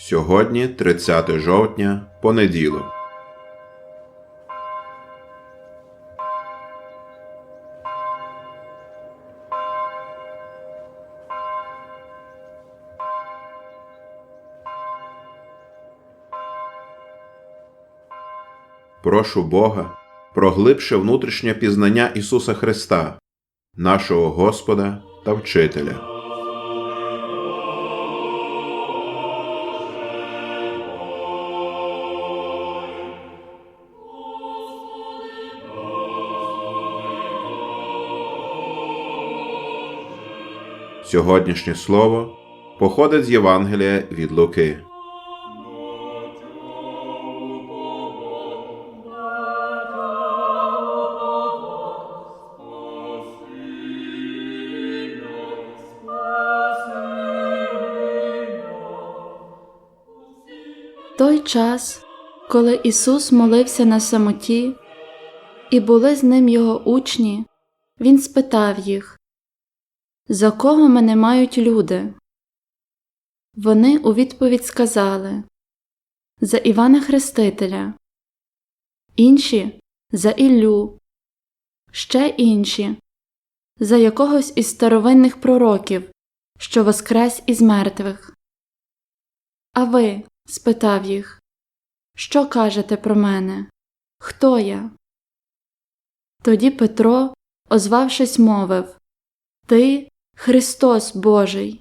Сьогодні 30 жовтня, понеділок. Прошу Бога, проглибше внутрішнє пізнання Ісуса Христа, нашого Господа та Вчителя. Сьогоднішнє слово походить з Євангелія від Луки. Той час, коли Ісус молився на самоті, і були з ним його учні, Він спитав їх, За кого мене мають люди? Вони у відповідь сказали За Івана Хрестителя, інші за Іллю, ще інші за якогось із старовинних пророків, що воскрес із мертвих. А ви? спитав їх, Що кажете про мене? Хто я? Тоді Петро, озвавшись, мовив Ти Христос Божий.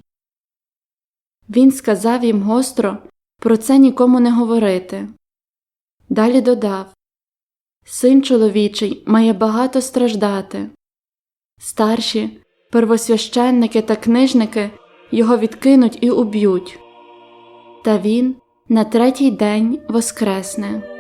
Він сказав їм гостро про це нікому не говорити. Далі додав Син чоловічий має багато страждати. Старші, первосвященники та книжники його відкинуть і уб'ють. Та він на третій день воскресне.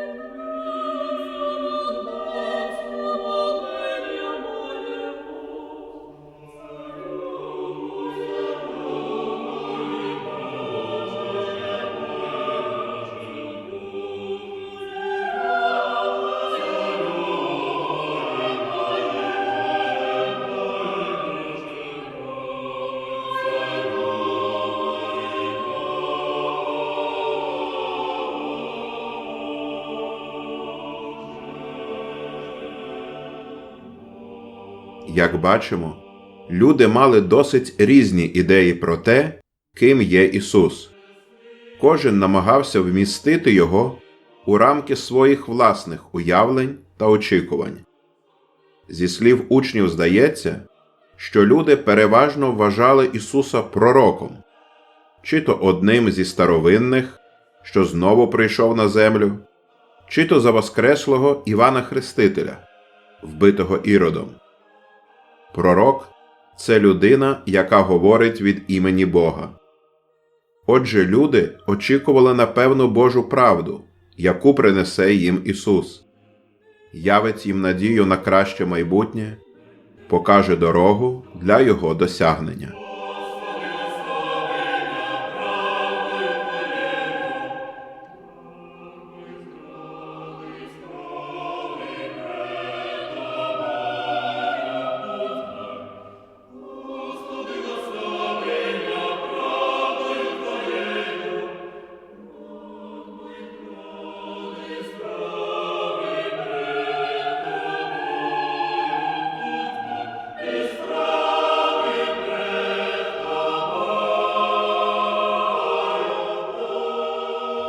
Як бачимо, люди мали досить різні ідеї про те, ким є Ісус. Кожен намагався вмістити його у рамки своїх власних уявлень та очікувань. Зі слів учнів здається, що люди переважно вважали Ісуса пророком, чи то одним зі старовинних, що знову прийшов на землю, чи то за воскреслого Івана Хрестителя, вбитого іродом. Пророк це людина, яка говорить від імені Бога. Отже, люди очікували на певну Божу правду, яку принесе їм Ісус, явить їм надію на краще майбутнє, покаже дорогу для Його досягнення.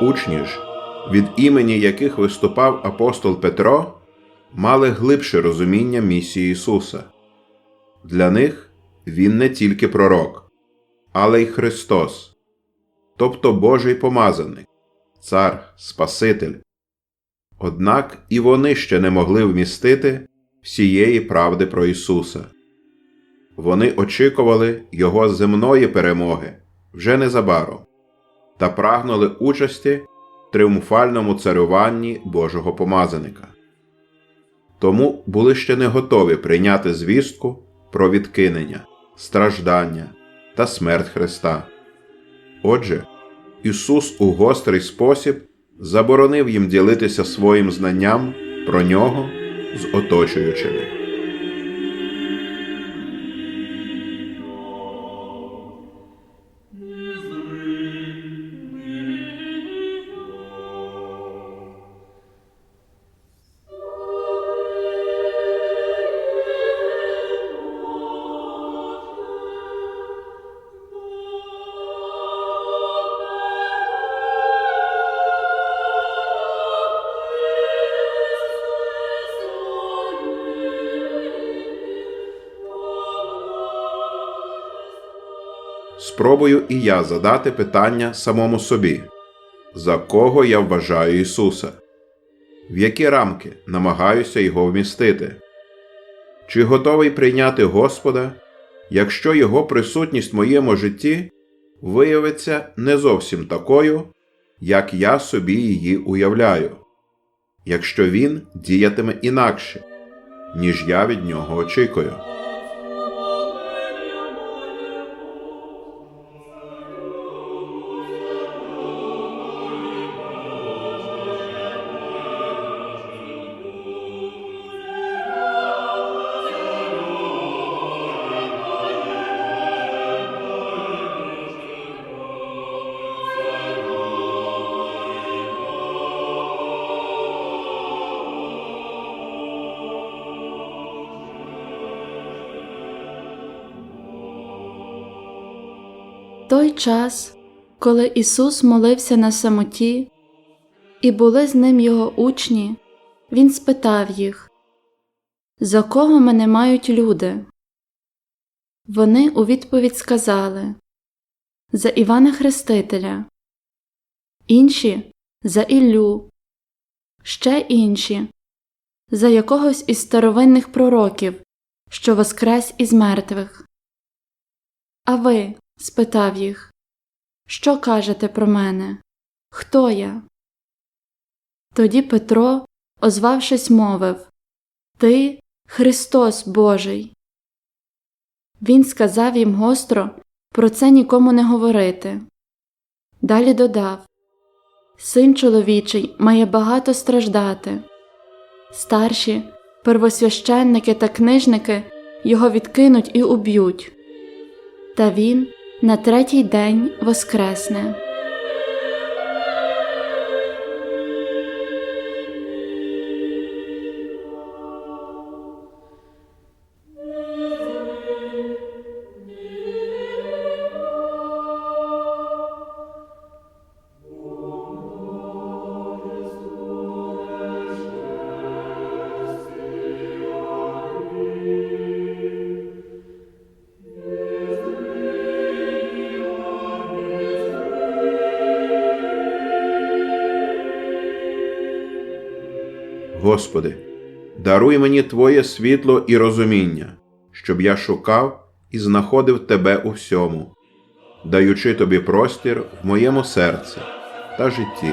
Учні ж, від імені яких виступав апостол Петро, мали глибше розуміння місії Ісуса. Для них Він не тільки пророк, але й Христос, тобто Божий помазаник, Цар, Спаситель. Однак і вони ще не могли вмістити всієї правди про Ісуса. Вони очікували Його земної перемоги вже незабаром та прагнули участі в тріумфальному царюванні Божого помазаника. Тому були ще не готові прийняти звістку про відкинення, страждання та смерть Христа. Отже, Ісус у гострий спосіб заборонив їм ділитися своїм знанням про нього з оточуючими. Спробую і я задати питання самому собі: за кого я вважаю Ісуса? В які рамки намагаюся його вмістити? Чи готовий прийняти Господа, якщо Його присутність в моєму житті виявиться не зовсім такою, як я собі її уявляю, якщо Він діятиме інакше, ніж я від нього очікую? Той час, коли Ісус молився на самоті, і були з ним його учні, Він спитав їх, За кого мене мають люди? Вони у відповідь сказали За Івана Хрестителя, інші за Іллю, ще інші за якогось із старовинних пророків, що воскрес із мертвих. А ви? Спитав їх, Що кажете про мене? Хто я? Тоді Петро, озвавшись, мовив Ти Христос Божий. Він сказав їм гостро про це нікому не говорити. Далі додав Син чоловічий має багато страждати. Старші, первосвященники та книжники його відкинуть і уб'ють. Та він на третій день воскресне. Господи, даруй мені Твоє світло і розуміння, щоб я шукав і знаходив Тебе у всьому, даючи Тобі простір в моєму серці та житті.